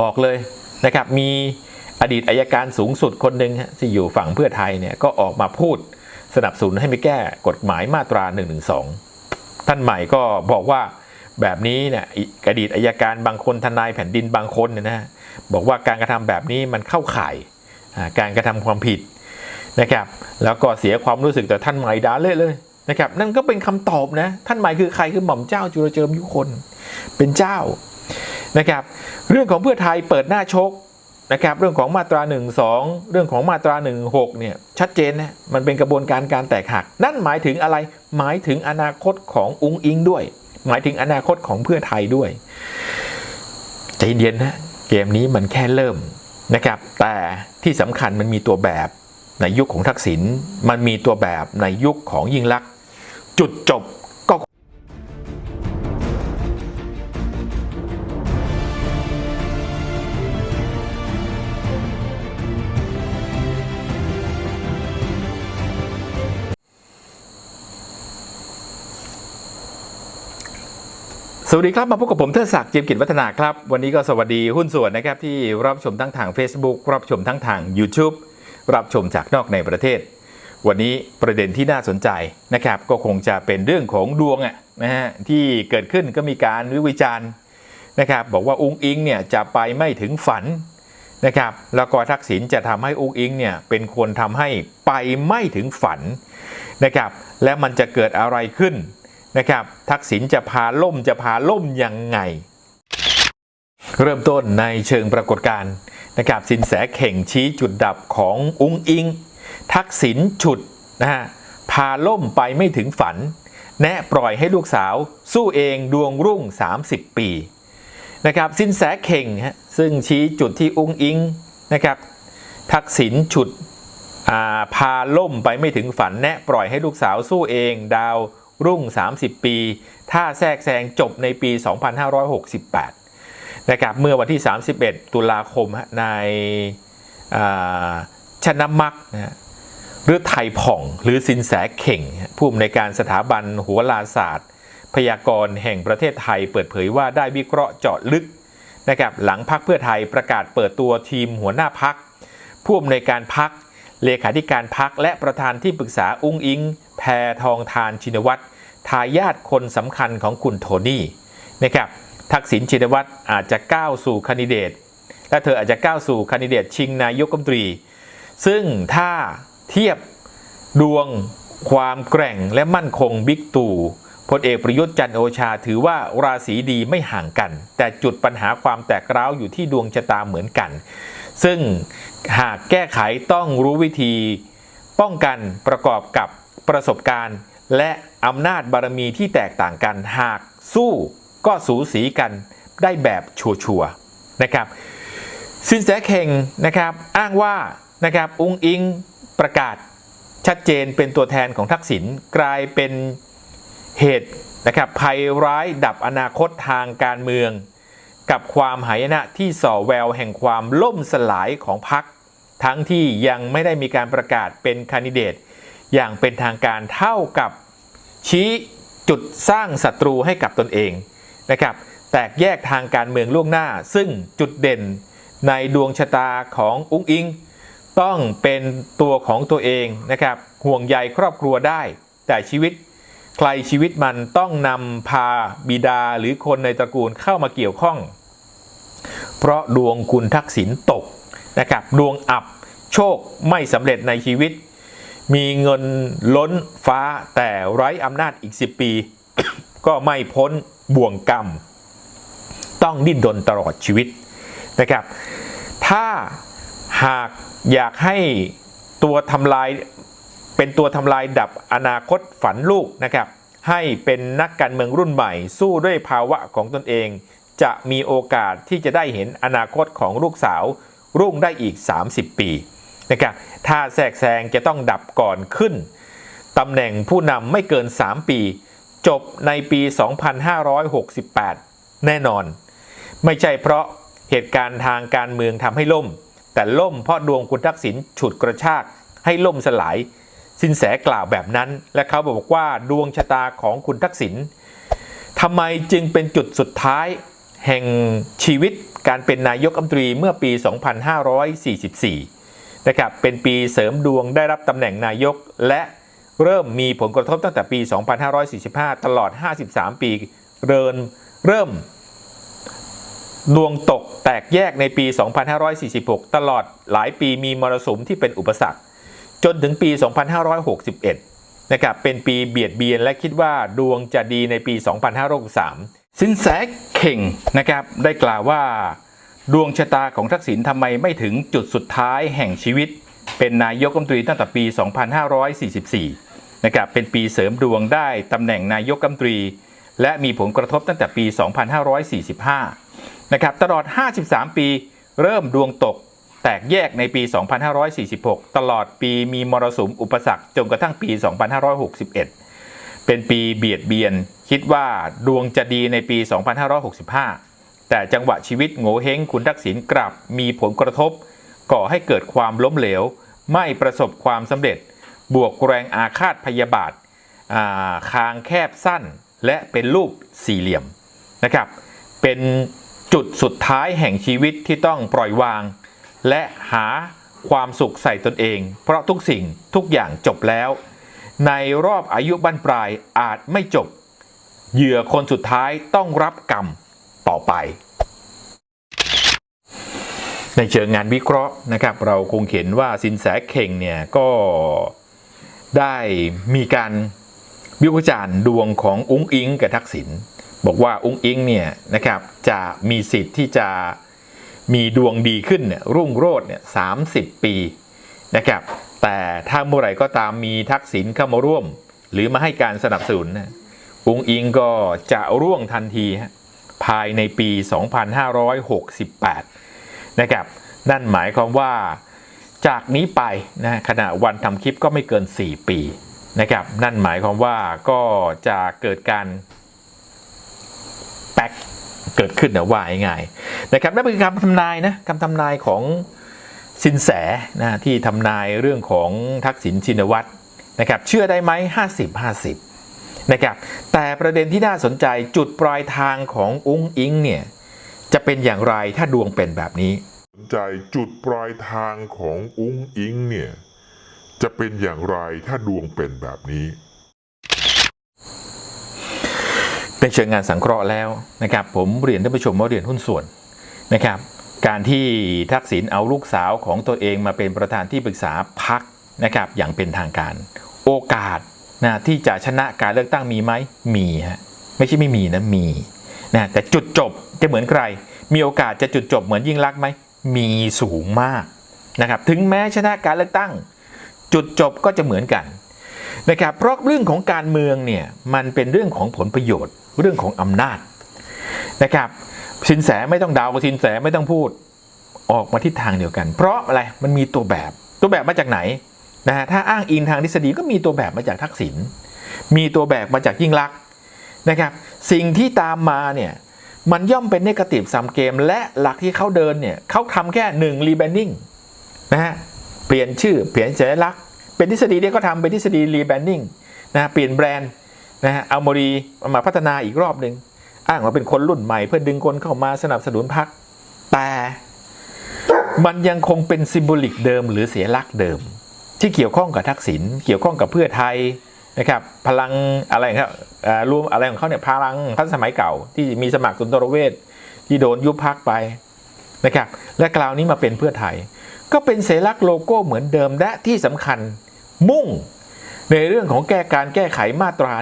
บอกเลยนะครับมีอดีตอายการสูงสุดคนหนึ่งที่อยู่ฝั่งเพื่อไทยเนี่ยก็ออกมาพูดสนับสนุนให้ไม่แก้กฎหมายมาตรา1นึท่านใหม่ก็บอกว่าแบบนี้เนี่ยอดีตอายการบางคนทนายแผ่นดินบางคนเนี่ยนะบอกว่าการกระทำแบบนี้มันเข้าข่ายการกระทำความผิดนะครับแล้วก็เสียความรู้สึกแต่ท่านใหม่ด่าเละเลยนะครับนั่นก็เป็นคำตอบนะท่านใหม่คือใครคือหม่อมเจ้าจุลเจิมยุคนเป็นเจ้า นะครับ เรื่องของเพื่อไทยเปิดหน้าชกนะครับ เรื่องของมาตรา1นึเรื่องของมาตรา1นึเนี่ย ชัดเจนนะ มันเป็นกระบวนการการแตกหัก นั่นหมายถึงอะไร หมายถึงอนาคตของอุ้งอิงด้วย หมายถึงอนาคตของเพื่อไทยด้วย ใจเย็นนะ เกมนี้มันแค่เริ่มนะครับ แต่ที่สำคัญมันมีตัวแบบในยุคของทักษิณ มันมีตัวแบบในยุคของยิ่งลักษณ์จุดจบ วัสดีครับมาพบกับผมเทิดศักดิ์เจียมกิจวัฒนาครับ วันนี้ก็สวัสดีหุ้นส่วนนะครับที่รับชมทั้งทาง Facebook รับชมทั้งทาง YouTube รับชมจากนอกในประเทศ วันนี้ประเด็นที่น่าสนใจนะครับก็คงจะเป็นเรื่องของดวงอะนะฮะที่เกิดขึ้นก็มีการวิวิจารณ์นะครับบอกว่าอุ้งอิงเนี่ยจะไปไม่ถึงฝันนะครับแล้วก็ทักษิณจะทำให้อุ้งอิงเนี่ยเป็นคนทำให้ไปไม่ถึงฝันนะครับและมันจะเกิดอะไรขึ้น นะครับ ทักษิณจะพาล่มจะพาล่มยังไง เริ่มต้นในเชิงปรากฏการณ์นะครับสินแสเข่งชี้จุดดับของอุ้งอิง ทักษิณฉุดนะฮะพาล่มไปไม่ถึงฝัน แนะปล่อยให้ลูกสาว สู้เองดวงรุ่ง 30 ปีนะครับสินแสเข่งฮะซึ่งชี้จุดที่อุ้งอิงนะครับทักษิณฉุดาพาล่มไปไม่ถึงฝันแนะปล่อยให้ลูกสาวสู้เอง ดาว รุ่ง 30 ปี ถ้าแทรกแซงจบในปี 2568 นะครับ เมื่อวันที่ 31 ตุลาคมในชนะมักนะฮะหรือไทยผ่องหรือสินแสเข่ง ผู้อำนวยการสถาบันหัวลาศาสตร์ พยากรณ์แห่งประเทศไทยเปิดเผยว่าได้วิเคราะห์เจาะลึกนะครับหลังพักเพื่อไทยประกาศเปิดตัวทีมหัวหน้าพักผู้อำนวยการพัก เลขาธิการพักและประธานที่ปรึกษาอุ้งอิง แพทองทานชินวัตรทายาทคนสำคัญของคุณโทนี่นะครับทักษิณชินวัตรอาจจะก้าวสู่คนดิเดต และเธออาจจะก้าวสู่คนดิเดตชิงนายกรัฐมนตรี ซึ่งถ้าเทียบดวงความแกร่งและมั่นคงบิ๊กตู่พลเอกประยุทธ์จันโอชาถือว่าราศีดีไม่ห่างกัน แต่จุดปัญหาความแตกร้าวอยู่ที่ดวงชะตาเหมือนกัน ซึ่งหากแก้ไขต้องรู้วิธี ป้องกันประกอบกับประสบการณ์ และอำนาจบารมีที่แตกต่างกัน หากสู้ก็สูสีกันได้แบบชัวร์ๆนะครับสินแสเข่งนะครับอ้างว่านะครับอุ้งอิงประกาศชัดเจนเป็นตัวแทนของทักษิณกลายเป็นเหตุนะครับภัยร้ายดับอนาคตทางการเมือง กับความหายนะที่ส่อแววแห่งความล่มสลายของพรรคทั้งที่ยังไม่ได้มีการประกาศเป็นคนดิเดต อย่างเป็นทางการเท่ากับชี้จุดสร้างศัตรูให้กับตนเองนะครับ แตกแยกทางการเมืองล่วงหน้า ซึ่งจุดเด่นในดวงชะตาของอุ้งอิง ต้องเป็นตัวของตัวเองนะครับห่วงใยครอบครัวได้ แต่ชีวิต ใครชีวิตมันต้องนำพาบิดาหรือคนในตระกูลเข้ามาเกี่ยวข้อง เพราะดวงคุณทักษิณตกนะครับ ดวงอับโชคไม่สำเร็จในชีวิต มีเงินล้นฟ้าแต่ไร้อำนาจอีก 10 ปี ก็ไม่พ้นบ่วงกรรม ต้องดิ้นรนตลอดชีวิตนะครับ ถ้าหากอยากให้ตัวทำลาย เป็นตัวทำลายดับอนาคตฝันลูกนะครับ ให้เป็นนักการเมืองรุ่นใหม่ สู้ด้วยภาวะของตนเอง จะมีโอกาสที่จะได้เห็นอนาคตของลูกสาว รุ่งได้อีก 30 ปีนะครับถ้าแทรกแซงจะต้องดับก่อนขึ้นตำแหน่งผู้นำไม่เกิน 3 ปี จบในปี 2568 แน่นอน ไม่ใช่เพราะเหตุการณ์ทางการเมืองทำให้ล่ม แต่ล่มเพราะดวงคุณทักษิณฉุดกระชากให้ล่มสลาย สินแสกล่าวแบบนั้น และเขาบอกว่าดวงชะตาของคุณทักษิณทำไมจึงเป็นจุดสุดท้ายแห่งชีวิตการเป็นนายกรัมตรีเมื่อปี 2544 นะครับ เป็นปีเสริมดวงได้รับตำแหน่งนายก และเริ่มมีผลกระทบตั้งแต่ปี 2545 ตลอด 53 ปีเรินเริ่ม ดวงตกแตกแยกในปี 2546 ตลอดหลายปีมีมรสุมที่เป็นอุปสรรค จนถึงปี 2561 นะครับ เป็นปีเบียดเบียนและคิดว่าดวงจะดีในปี 2563 สินแสเข่งนะครับได้กล่าวว่า ดวงชะตาของทักษิณทำไมไม่ถึงจุดสุดท้ายแห่งชีวิต เป็นนายกรัฐมนตรีตั้งแต่ปี 2544 นะครับเป็นปีเสริมดวงได้ตำแหน่งนายกรัฐมนตรี และมีผลกระทบตั้งแต่ปี 2545 นะครับตลอด 53 ปีเริ่มดวงตก แตกแยกในปี 2546 ตลอดปีมีมรสุมอุปสรรคจนกระทั่งปี 2561 เป็นปีเบียดเบียน คิดว่าดวงจะดีในปี 2565 แต่จังหวะชีวิตโง่เฮงคุณทักษิณกลับมีผลกระทบ ก่อให้เกิดความล้มเหลว ไม่ประสบความสำเร็จ บวกแรงอาฆาตพยาบาทาคางแคบสั้น และเป็นรูปสี่เหลี่ยมนะครับ เป็นจุดสุดท้ายแห่งชีวิตที่ต้องปล่อยวาง และหาความสุขใส่ตนเอง เพราะทุกสิ่งทุกอย่างจบแล้ว ในรอบอายุบั้นปลายอาจไม่จบ เหยื่อคนสุดท้ายต้องรับกรรมต่อไป ในเชิงงานวิเคราะห์นะครับ เราคงเห็นว่าสินแสเข่งเนี่ยก็ได้มีการวิพากษ์วิจารณ์ดวงของอุ้งอิงกับทักษิณบอกว่าอุ้งอิงเนี่ยนะครับจะมีสิทธิ์ที่จะ มีดวงดีขึ้นเนี่ยรุ่งโรจน์เนี่ยสาปีนะครับแต่ถ้าเมื่อไหร่ก็ตามมีทักษิณเข้ามาร่วม หรือมาให้การสนับสนุนนะอุ้งอิงก็จะร่วงทันทีภายในปี 2568 นะครับ นั่นหมายความว่าจากนี้ไปนะขณะวันทำคลิปก็ไม่เกิน 4 ปีนะครับ นั่นหมายความว่าก็จะเกิดการแป๊ก เกิดขึ้นนะว่าง่ายๆนะครับนั่นเป็นคำทำนายนะคำทำนายของสินแสนะที่ทำนายเรื่องของทักษิณชินวัตรนะครับเชื่อได้ไหม50 50นะครับแต่ประเด็นที่น่าสนใจจุดปลายทางของอุ้งอิงเนี่ยจะเป็นอย่างไรถ้าดวงเป็นแบบนี้สนใจจุดปลายทางของอุ้งอิงเนี่ยจะเป็นอย่างไรถ้าดวงเป็นแบบนี้ เป็นเชิงงานสังเคราะห์แล้วนะครับ ผมเรียนท่านผู้ชมว่าเรียนหุ้นส่วนนะครับ การที่ทักษิณเอาลูกสาวของตัวเองมาเป็นประธานที่ปรึกษาพักนะครับอย่างเป็นทางการ โอกาสนะที่จะชนะการเลือกตั้งมีไหมมีฮะไม่ใช่ไม่มีนะมีนะแต่จุดจบจะเหมือนใคร มีโอกาสจะจุดจบเหมือนยิ่งรักไหมมีสูงมากนะครับถึงแม้ชนะการเลือกตั้ง จุดจบก็จะเหมือนกัน นะครับเพราะเรื่องของการเมืองเนี่ยมันเป็นเรื่องของผลประโยชน์ เรื่องของอำนาจนะครับสินแสไม่ต้องดาวสินแสไม่ต้องพูดออกมาทิศทางเดียวกัน เพราะอะไรมันมีตัวแบบตัวแบบมาจากไหนนะฮะถ้าอ้างอิงทางทฤษฎีก็มีตัวแบบมาจากทักษิณมีตัวแบบมาจากยิ่งลักษณ์นะครับสิ่งที่ตามมาเนี่ยมันย่อมเป็นเนกาทีฟซัมเกม และหลักที่เขาเดินเนี่ยเขาทำแค่หนึ่งรีแบนดิ้งนะฮะเปลี่ยนชื่อเปลี่ยนสัญลักษณ์ เป็นทฤษฎีที่เขาทำเป็นทฤษฎีรีแบรนดิ้งนะเปลี่ยนแบรนด์นะฮะเอาโมดีมาพัฒนาอีกรอบหนึ่งอ้างว่าเป็นคนรุ่นใหม่เพื่อดึงคนเข้ามาสนับสนุนพรรคแต่มันยังคงเป็นซิมโบลิกเดิมหรือเสียลักษณ์เดิม ที่เกี่ยวข้องกับทักษิณเกี่ยวข้องกับเพื่อไทยนะครับพลังอะไรครับรวมอะไรของเขาเนี่ยพลังพันสมัยเก่า ที่มีสมัครสุนทรเวชที่โดนยุบพักไปนะครับและคราวนี้มาเป็นเพื่อไทย ก็เป็นเสลักษ์โลโก้เหมือนเดิมและที่สำคัญ มุ่งในเรื่องของแก้การแก้ไขมาตรา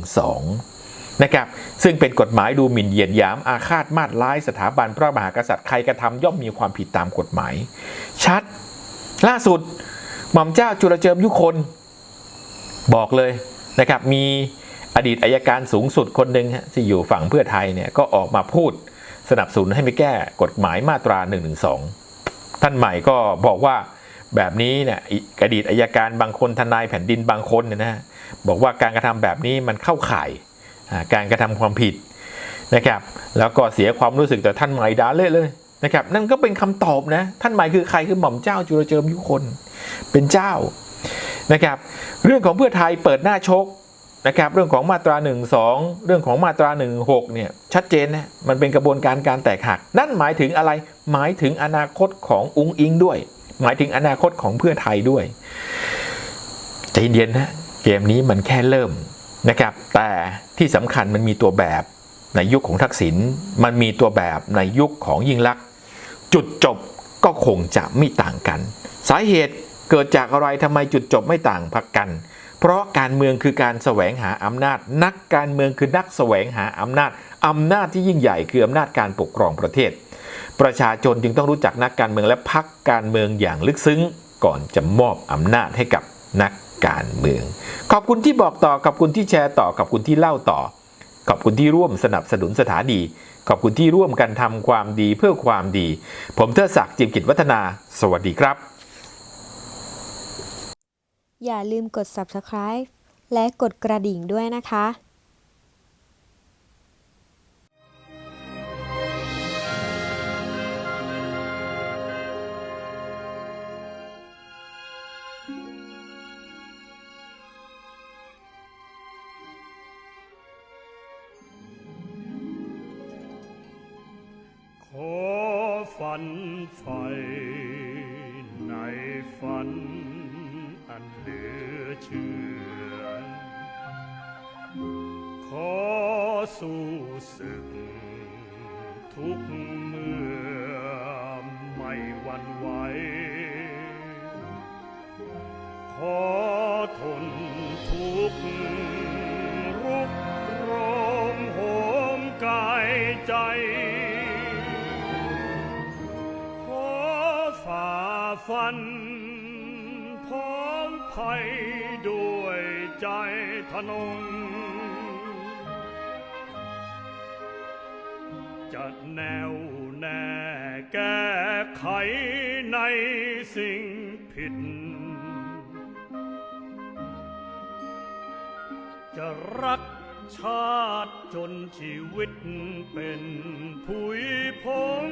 112 นะครับ ซึ่งเป็นกฎหมายดูหมิ่นเหยียดหยามอาฆาตมาตร้ายสถาบันพระมหากษัตริย์ใครกระทำย่อมมีความผิดตามกฎหมาย ชัด ล่าสุด หม่อมเจ้าจุลเจิมยุคน บอกเลยนะครับ มีอดีตอายการสูงสุดคนหนึ่งฮะที่อยู่ฝั่งเพื่อไทยเนี่ยก็ออกมาพูดสนับสนุนให้ไปแก้กฎหมายมาตรา 112 ท่านใหม่ก็บอกว่า แบบนี้เนี่ยอดีตอายการบางคนทนายแผ่นดินบางคนเนี่ยนะบอกว่าการกระทำแบบนี้มันเข้าข่ายการกระทำความผิดนะครับแล้วก็เสียความรู้สึกแต่ท่านหม่ด่าเละเลยนะครับนั่นก็เป็นคำตอบนะท่านหม่คือใครคือหม่อมเจ้าจุลเจิมยุคนเป็นเจ้านะครับเรื่องของเพื่อไทยเปิดหน้าชกนะครับเรื่องของมาตรา 1 2 เรื่องของมาตรา 1 6เนี่ยชัดเจนนะมันเป็นกระบวนการการแตกหัก นั่นหมายถึงอะไรหมายถึงอนาคตของอุ้งอิงด้วย หมายถึงอนาคตของเพื่อไทยด้วย ใจเย็นนะ เกมนี้มันแค่เริ่มนะครับ แต่ที่สำคัญมันมีตัวแบบในยุคของทักษิณมันมีตัวแบบในยุคของยิ่งลักษณ์จุดจบก็คงจะไม่ต่างกัน สาเหตุเกิดจากอะไรทำไมจุดจบไม่ต่างพักกัน เพราะการเมืองคือการแสวงหาอำนาจ นักการเมืองคือนักแสวงหาอำนาจอำนาจที่ยิ่งใหญ่คืออำนาจการปกครองประเทศ ประชาชนจึงต้องรู้จักนักการเมืองและพักการเมืองอย่างลึกซึ้ง ก่อนจะมอบอำนาจให้กับนักการเมือง ขอบคุณที่บอกต่อขอบคุณที่แชร์ต่อขอบคุณที่เล่าต่อ ขอบคุณที่ร่วมสนับสนุนสถานีขอบคุณที่ร่วมกันทำความดีเพื่อความดี ผมเทดศักดิ์จิมกิจวัฒนา สวัสดีครับ อย่าลืมกด subscribe และกดกระดิ่งด้วยนะคะ ฝันไฟในฝันอันเหลือเชื่อ ขอสู้ศึกทุกเมื่อไม่หวั่นไหว ขอทนทุกข์รุกโรงโหมกายใจ ฟันพร้อมภัยด้วยใจทนง จะแนวแน่แก้ไขในสิ่งผิด จะรักชาติจนชีวิตเป็นผุยพง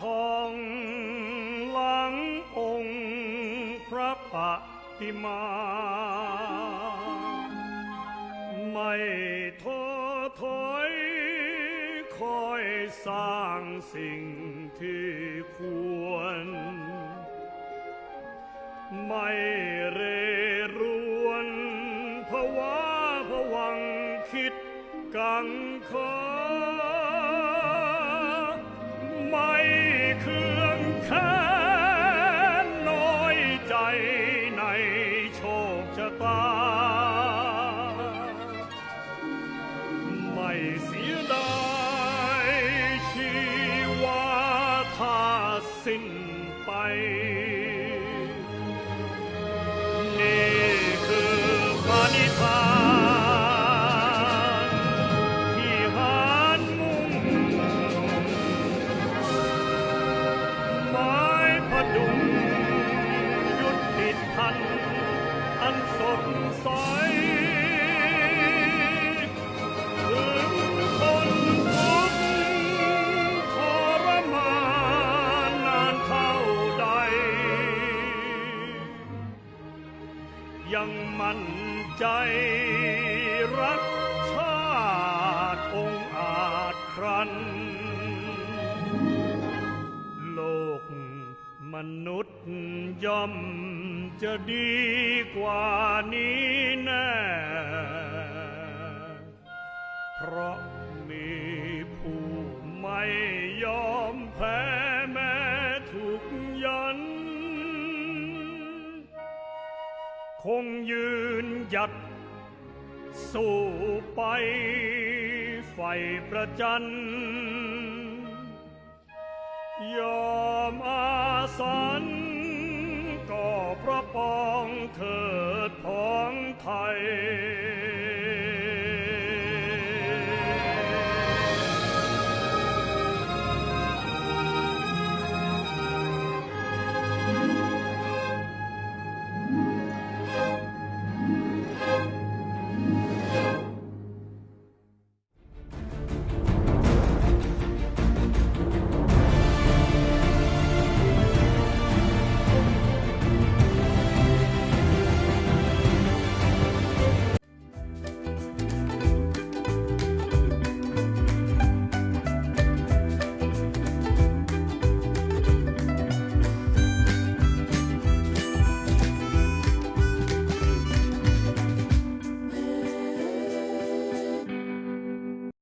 ทองหลังองค์พระปฏิมา ไม่ท้อถอยคอยสร้างสิ่งที่ควร ไม่เรรวนภาวะผวังคิดกัง ใจรักชาติองอาจครัน โลกมนุษย์ย่อมจะดีกว่านี้แน่ เพราะมีผู้ไม่ยอมแพ้แม้ถูกยัน คงยืน หยัด สู้ไปไฟประจัน ยอมอาสันก็เพราะปองเธอ